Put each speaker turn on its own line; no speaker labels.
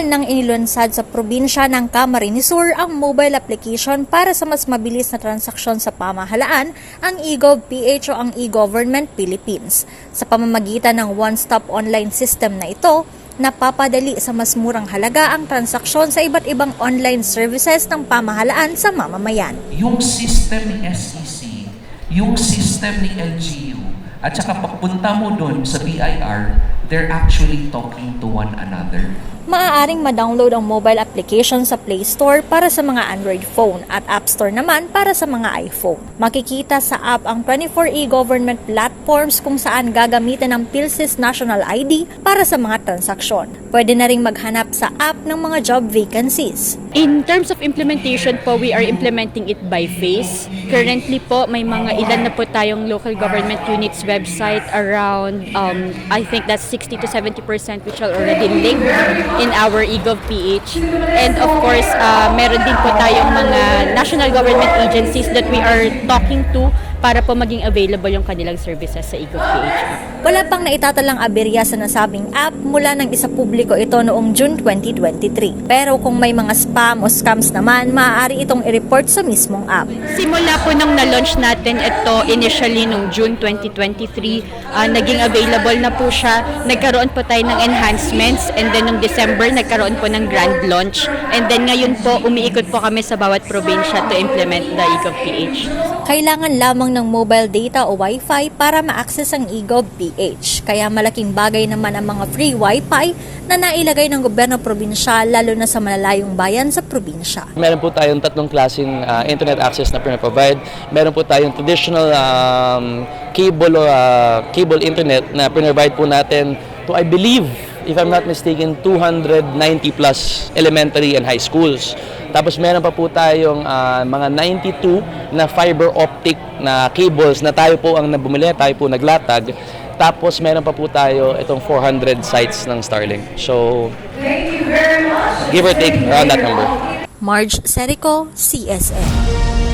Opisyal ng inilunsad sa probinsya ng Camarines Sur ang mobile application para sa mas mabilis na transaksyon sa pamahalaan, ang eGov PH o ang eGovernment Philippines. Sa pamamagitan ng one-stop online system na ito, napapadali sa mas murang halaga ang transaksyon sa iba't ibang online services ng pamahalaan sa mamamayan.
yung system ni SEC, yung system ni LGU, at saka papunta mo doon sa BIR, they're actually talking to one another.
Maaaring ma-download ang mobile application sa Play Store para sa mga Android phone at App Store naman para sa mga iPhone. Makikita sa app ang 24 e-government platforms kung saan gagamitin ang PhilSys National ID para sa mga transaksyon. Pwede na ring maghanap sa app ng mga job vacancies.
In terms of implementation po, we are implementing it by phase. Currently po, may mga ilan na po tayong local government units website around, um, I think that's 60 to 70% which are already linked in our eGov PH. And of course, uh, meron din po tayong mga national government agencies that we are talking to para po maging available yung kanilang services sa eGov PH.
Wala pang naitatalang aberya sa nasabing app mula ng isa publiko ito noong June 2023. Pero kung may mga spam o scams naman, maaari itong i-report sa mismong app.
Simula po nung na-launch natin ito initially nung June 2023, ah, naging available na po siya. Nagkaroon po tayo ng enhancements and then nung December nagkaroon po ng grand launch. And then ngayon po umiikot po kami sa bawat probinsya to implement the eGov PH.
Kailangan lamang ng mobile data o Wi-Fi para ma-access ang eGov PH. Kaya malaking bagay naman ang mga free Wi-Fi na nailagay ng gobyerno probinsyal lalo na sa malalayong bayan sa probinsya.
Meron po tayong tatlong klaseng ah, internet access na pinaprovide. Meron po tayong traditional um, cable ah, cable internet na pinrovide po natin to I believe if I'm not mistaken 290 plus elementary and high schools. Tapos meron pa po tayong ah, mga 92 na fiber optic na cables na tayo po ang nabumili, tayo po naglatag. Tapos meron pa po tayo itong 400 sites ng Starlink. So, give or take around that number.
Marge Serico, CSN.